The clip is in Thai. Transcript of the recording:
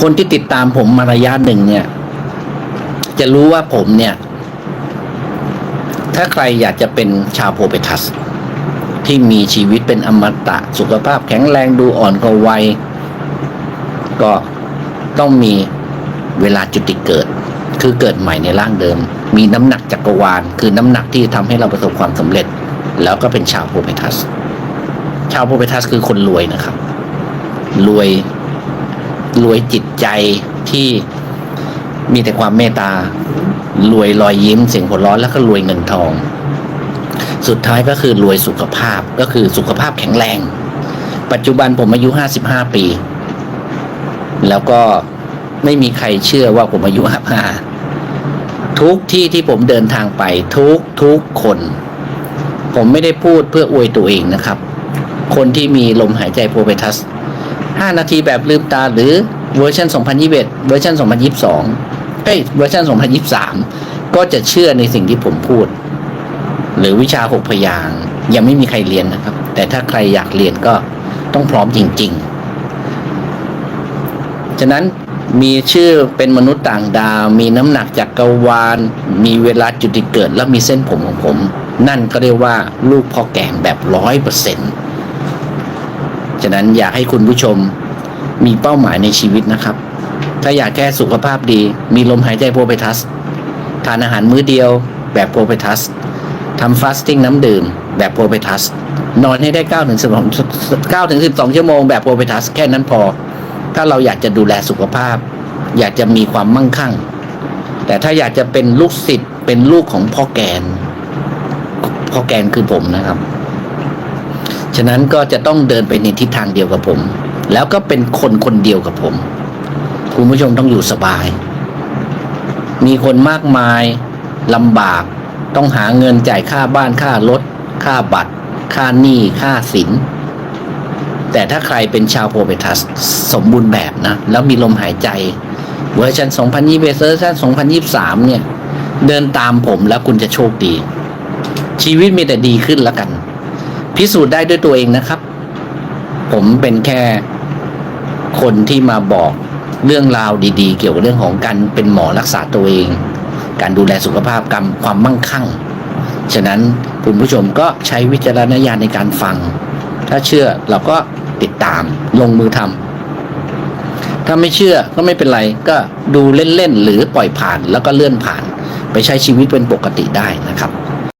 คนที่ติดตามผมมาระยะหนึ่งเนี่ย จะรู้ว่าผมเนี่ย ถ้าใครอยากจะเป็นชาวโพเปทัส ที่มีชีวิตเป็นอมตะ สุขภาพแข็งแรงดูอ่อนกว่าวัย ก็ต้องมีเวลาจุติเกิด คือเกิดใหม่ในร่างเดิม มีน้ำหนักจักรวาล คือน้ำหนักที่ทำให้เราประสบความสำเร็จ แล้วก็เป็นชาวโพเปทัส ชาวโพเปทัสคือคนรวยนะครับ รวย รวยจิตใจที่มีแต่ความเมตตารวยรอยยิ้มเสียงหัวเราะแล้วก็รวยเงินทอง สุดท้ายก็คือรวยสุขภาพก็คือสุขภาพแข็งแรง ปัจจุบันผมอายุห้าสิบห้าปี แล้วก็ไม่มีใครเชื่อว่าผมอายุห้าห้าทุกที่ที่ผมเดินทางไปทุกทุกคน ผมไม่ได้พูดเพื่ออวยตัวเองนะครับ คนที่มีลมหายใจโพเปทัส5นาทีแบบลืมตาหรือ เวอร์ชัน2021 เวอร์ชัน2022 เอ้ย เวอร์ชัน2023 ก็จะเชื่อในสิ่งที่ผมพูด หรือวิชาหกพยางค์ยังไม่มีใครเรียนนะครับ แต่ถ้าใครอยากเรียนก็ต้องพร้อมจริง ๆ ฉะนั้นมีชื่อเป็นมนุษย์ต่างดาว มีน้ำหนักจากกรวาล มีเวลาจุติเกิด และมีเส้นผมของผม นั่นก็เรียกว่าลูกพ่อแก่แบบร้อยเปอร์เซ็นต์ฉะนั้นอยากให้คุณผู้ชม มีเป้าหมายในชีวิตนะครับ ถ้าอยากแค่สุขภาพดี มีลมหายใจโพเปทัส ทานอาหารมื้อเดียวแบบโพเปทัสทำฟาสติ้งน้ำดื่มแบบโพเปทัส นอนให้ได้9ถึง12 9ถึง12 ชั่วโมงแบบโพเปทัส แค่นั้นพอ ถ้าเราอยากจะดูแลสุขภาพ อยากจะมีความมั่งคั่ง แต่ถ้าอยากจะเป็นลูกศิษย์เป็นลูกของพ่อแกน พ่อแกนคือผมนะครับ ฉะนั้นก็จะต้องเดินไปในทิศทางเดียวกับผม แล้วก็เป็นคนคนเดียวกับผม คุณผู้ชมต้องอยู่สบาย มีคนมากมายลำบาก ต้องหาเงินจ่ายค่าบ้านค่ารถ ค่าบัตร ค่าหนี้ค่าสิน แต่ถ้าใครเป็นชาวโพเปทัสสมบูรณ์แบบนะ แล้วมีลมหายใจ เวอร์ชัน2021เวอร์ชัน2023 เนี่ย เดินตามผมแล้วคุณจะโชคดี ชีวิตมีแต่ดีขึ้นแล้วกัน พิสูจน์ได้ด้วยตัวเองนะครับผมเป็นแค่ คนที่มาบอกเรื่องราวดีๆ เกี่ยวกับเรื่องของการเป็นหมอรักษาตัวเอง การดูแลสุขภาพกรรมความมั่งคั่ง ฉะนั้นคุณผู้ชมก็ใช้วิจารณญาณในการฟัง ถ้าเชื่อเราก็ติดตามลงมือทำถ้าไม่เชื่อก็ไม่เป็นไรก็ดูเล่นๆหรือปล่อยผ่านแล้วก็เลื่อนผ่าน ไปใช้ชีวิตเป็นปกติได้นะครับ